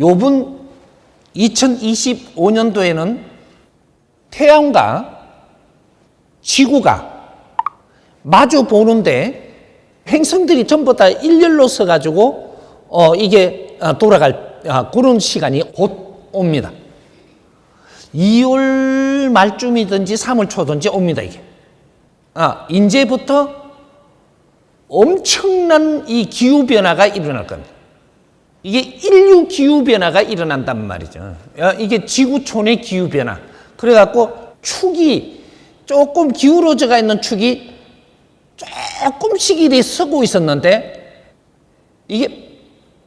요번 2025년도에는 태양과 지구가 마주 보는데 행성들이 전부 다 일렬로 서가지고 어 이게 어, 돌아갈 아, 그런 시간이 곧 옵니다. 2월 말쯤이든지 3월 초든지 옵니다 이게. 아 이제부터 엄청난 이 기후 변화가 일어날 겁니다. 이게 인류 기후 변화가 일어난단 말이죠. 어, 이게 지구촌의 기후 변화. 그래 갖고 축이 조금 기울어져가 있는 축이 조금씩 이리 서고 있었는데 이게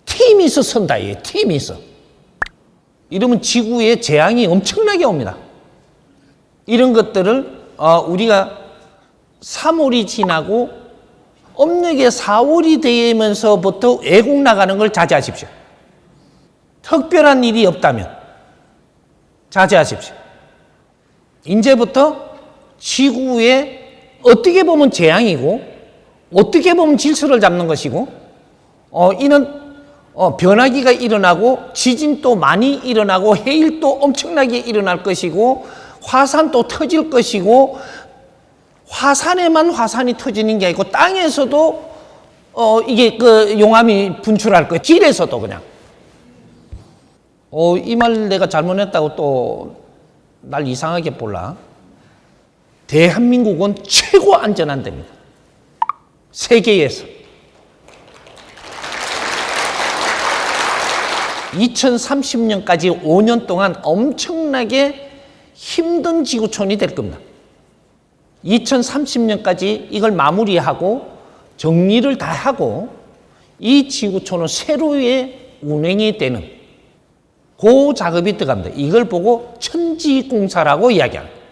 팀이 있어 선다 이게 팀이 있어. 이러면 지구에 재앙이 엄청나게 옵니다. 이런 것들을 어, 우리가 3월이 지나고 âm历의 4월이 되면서부터 외국 나가는 걸 자제하십시오. 특별한 일이 없다면 자제하십시오. 이제부터 지구에 어떻게 보면 재앙이고 어떻게 보면 질서를 잡는 것이고 어, 이는 어, 변화기가 일어나고 지진도 많이 일어나고 해일도 엄청나게 일어날 것이고 화산도 터질 것이고 화산에만 화산이 터지는 게 아니고 땅에서도 어, 이게 그 용암이 분출할 거예요. 길에서도 그냥. 어, 이 말 내가 잘못했다고 또 날 이상하게 볼라. 대한민국은 최고 안전한 데입니다. 세계에서. 2030년까지 5년 동안 엄청나게 힘든 지구촌이 될 겁니다. 2030년까지 이걸 마무리하고 정리를 다 하고 이 지구촌은 새로의 운행이 되는 그 작업이 들어갑니다. 이걸 보고 천지공사라고 이야기합니다.